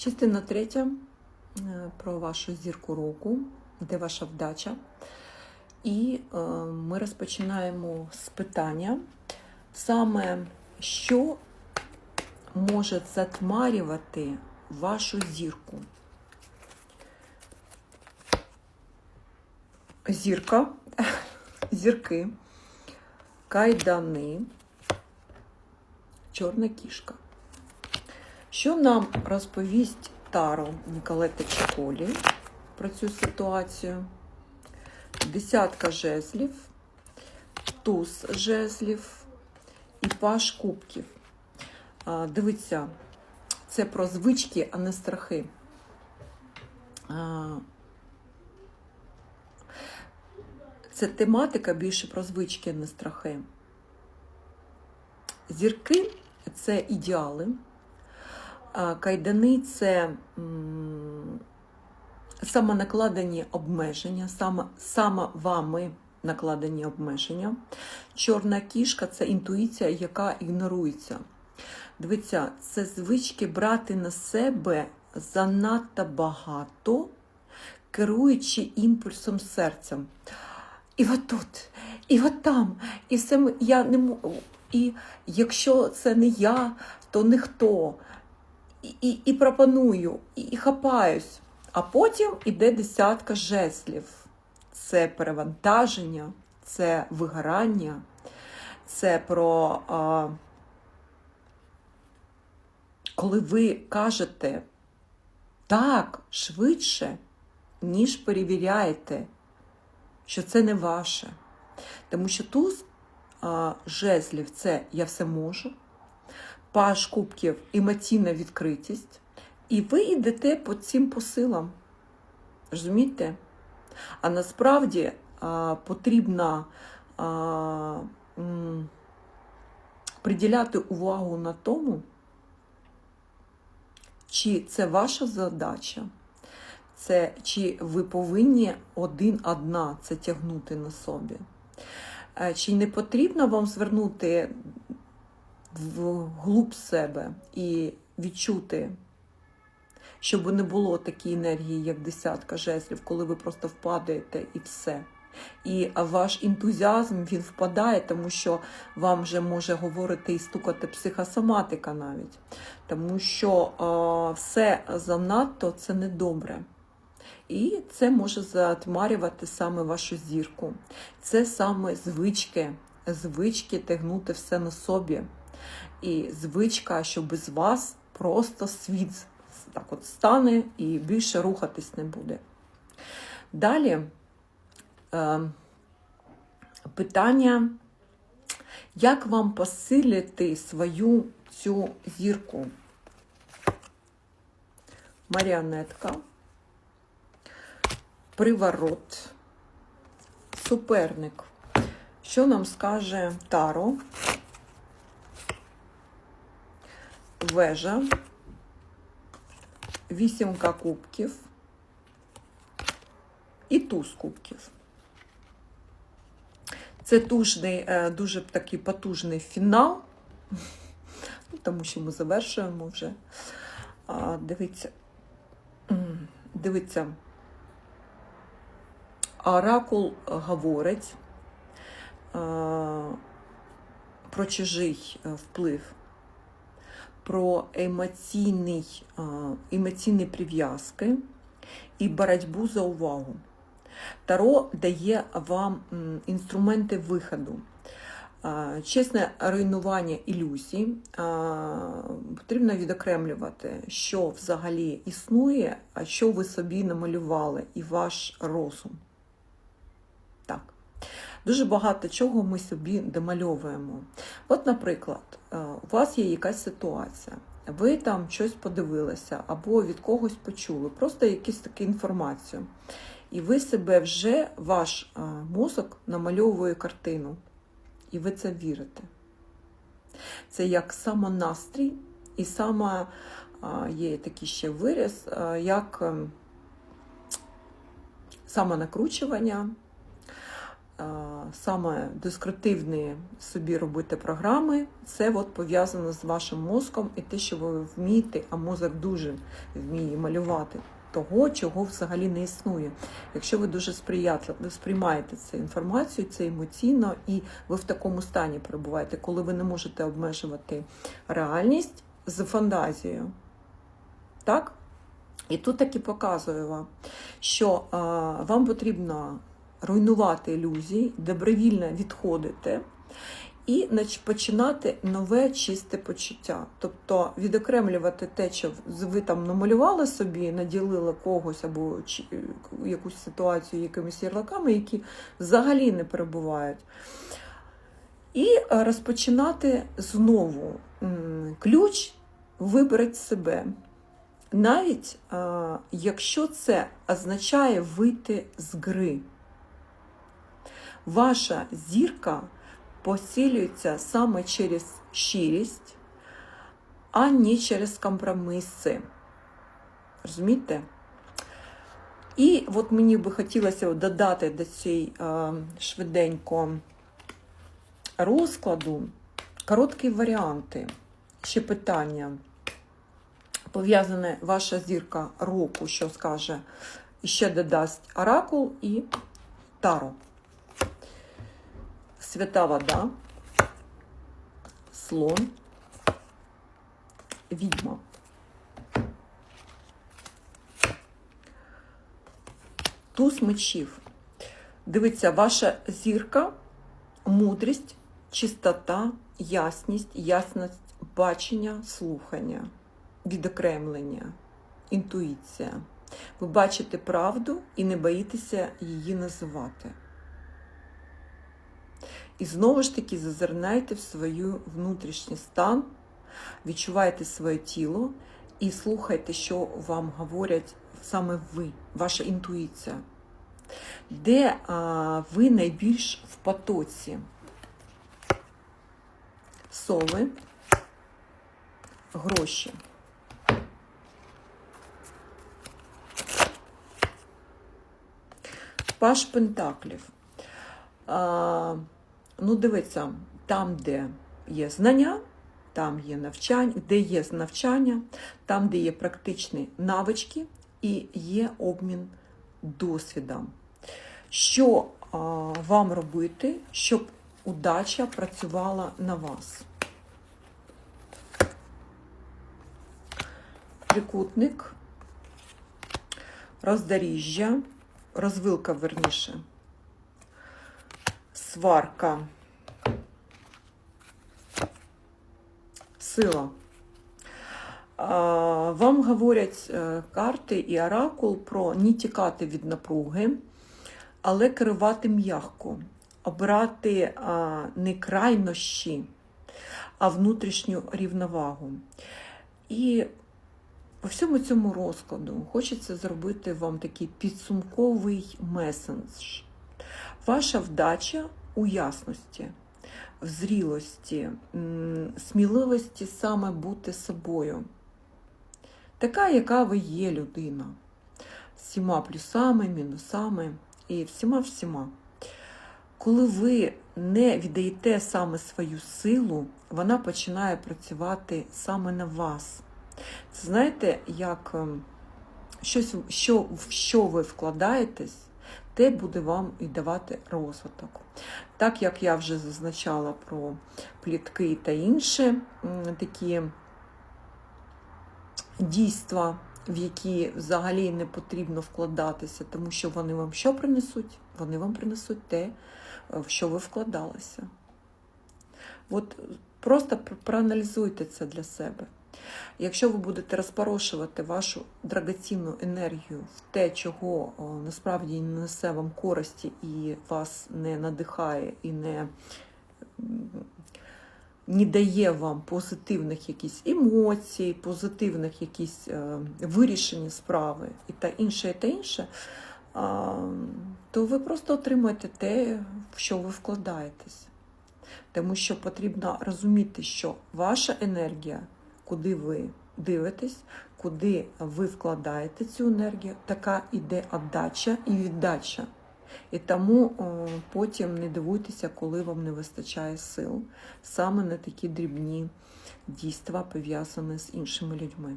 Частина третя е, про вашу зірку року, де ваша вдача. І е, ми розпочинаємо з питання, саме що може затьмарювати вашу зірку. Зірка, зірки, кайдани, чорна кішка. Що нам розповість Таро Ніколети Чеколі про цю ситуацію? Десятка жезлів, туз жезлів і паш кубків. Дивіться, це про звички, а не страхи. Це тематика більше про звички, а не страхи. Зірки це ідеали. Кайдани це самонакладені обмеження, саме, саме вами накладені обмеження. Чорна кішка це інтуїція, яка ігнорується. Дивіться, це звички брати на себе занадто багато, керуючи імпульсом серцем. І отут, і от там, і все я не можу. І якщо це не я, то ніхто. І, і, пропоную, і, і хапаюсь. А потім іде десятка жезлів. Це перевантаження, це вигорання, це про а, коли ви кажете так швидше, ніж перевіряєте, що це не ваше. Тому що туз а, жезлів це я все можу, паш кубків емоційна відкритість, і ви йдете по цим посилам. Розумієте? А насправді а, потрібно а, м, приділяти увагу на тому, чи це ваша задача, це чи ви повинні один одна це тягнути на собі. Е, Чи не потрібно вам звернути в глуб себе і відчути, щоб не було такої енергії, як десятка жезлів, коли ви просто впадаєте і все. І ваш ентузіазм він впадає, тому що вам вже може говорити і стукати психосоматика навіть. Тому що е, все занадто це недобре. І це може затьмарювати саме вашу зірку. Це саме звички, звички тягнути все на собі. І звичка, що без вас просто світ так от стане і більше рухатись не буде. Далі е, питання, як вам посилити свою цю зірку? Маріонетка, приворот, суперник. Що нам скаже Таро? Вежа, вісімка кубків. І туз кубків. Це тужний, е, дуже такий потужний фінал, ну, тому що ми завершуємо вже. Дивіться, дивіться, оракул говорить е, про чужий е, вплив, про емоційний, емоційні прив'язки і боротьбу за увагу. Таро дає вам інструменти виходу. Чесне руйнування ілюзій. Потрібно відокремлювати, що взагалі існує, а що ви собі намалювали, і ваш розум. Так. Дуже багато чого ми собі домальовуємо. От, наприклад, е, у вас є якась ситуація, ви там щось подивилися або від когось почули, просто якусь таку інформацію. І ви себе вже, ваш мозок намальовує картину. І ви це вірите. Це як самонастрій, і саме а, є такий ще вираз, як ем, самонакручування, саме дескриптивні собі робити програми, це от пов'язано з вашим мозком і те, що ви вмієте, а мозок дуже вміє малювати того, чого взагалі не існує. Якщо ви дуже сприймаєте цю інформацію, це емоційно, і ви в такому стані перебуваєте, коли ви не можете обмежувати реальність з фантазією. Так? І тут таки показую вам, що а, вам потрібно руйнувати ілюзії, добровільно відходити і починати нове чисте почуття. Тобто відокремлювати те, що ви там намалювали собі, наділили когось або якусь ситуацію якимись ярлаками, які взагалі не перебувають. І е, розпочинати знову ключ виберіть себе. Навіть е, якщо це означає вийти з гри, ваша зірка посилюється саме через щирість, а не через компроміси. Розумієте? І от мені би хотілося додати до цієї е, швиденько розкладу короткі варіанти. Ще питання пов'язане ваша зірка року, що скаже, ще додасть оракул і таро. Свята вода, слон, відьма. Туз мечів. Дивіться, ваша зірка, мудрість, чистота, ясність, ясність бачення, слухання, відокремлення, інтуїція. Ви бачите правду і не боїтеся її називати. І знову ж таки зазирнайте в свою внутрішній стан, відчувайте своє тіло і слухайте, що вам говорять саме ви, ваша інтуїція. Де а, ви найбільш в потоці? Сови, гроші. Паш Пентаклів. А, ну, дивіться, там, де є знання, там є навчання, де є навчання, там, де є практичні навички і є обмін досвідом. Що а, вам робити, щоб удача працювала на вас? Трикутник, роздоріжжя, розвилка верніше, сварка, сила. Вам говорять е, карти і оракул про не тікати від напруги, але керувати м'ягко, обрати не крайнощі, а внутрішню рівновагу. І по всьому цьому розкладу хочеться зробити вам такий підсумковий месендж. Ваша вдача у ясності, в зрілості, сміливості саме бути собою. Така, яка ви є людина. Всіма плюсами, мінусами і всіма-всіма. Коли ви не віддаєте саме свою силу, вона починає працювати саме на вас. Це знаєте, як ем, щось, що, в що ви вкладаєтесь, те буде вам і давати розвиток. Так як я вже зазначала про плітки та інші такі дійства, в які взагалі не потрібно вкладатися, тому що вони вам що принесуть? Вони вам принесуть те, в що ви вкладалися. От просто проаналізуйте це для себе. Якщо ви будете розпорошувати вашу драгоцінну енергію в те, чого насправді не несе вам користі і вас не надихає і не, не дає вам позитивних якісь емоцій, позитивних якісь е, вирішення справи і та інше, і та інше, то ви просто отримаєте те, в що ви вкладаєтесь. Тому що потрібно розуміти, що ваша енергія куди ви дивитесь, куди ви вкладаєте цю енергію, така іде віддача і віддача. І тому потім не дивуйтеся, коли вам не вистачає сил саме на такі дрібні дійства, пов'язані з іншими людьми.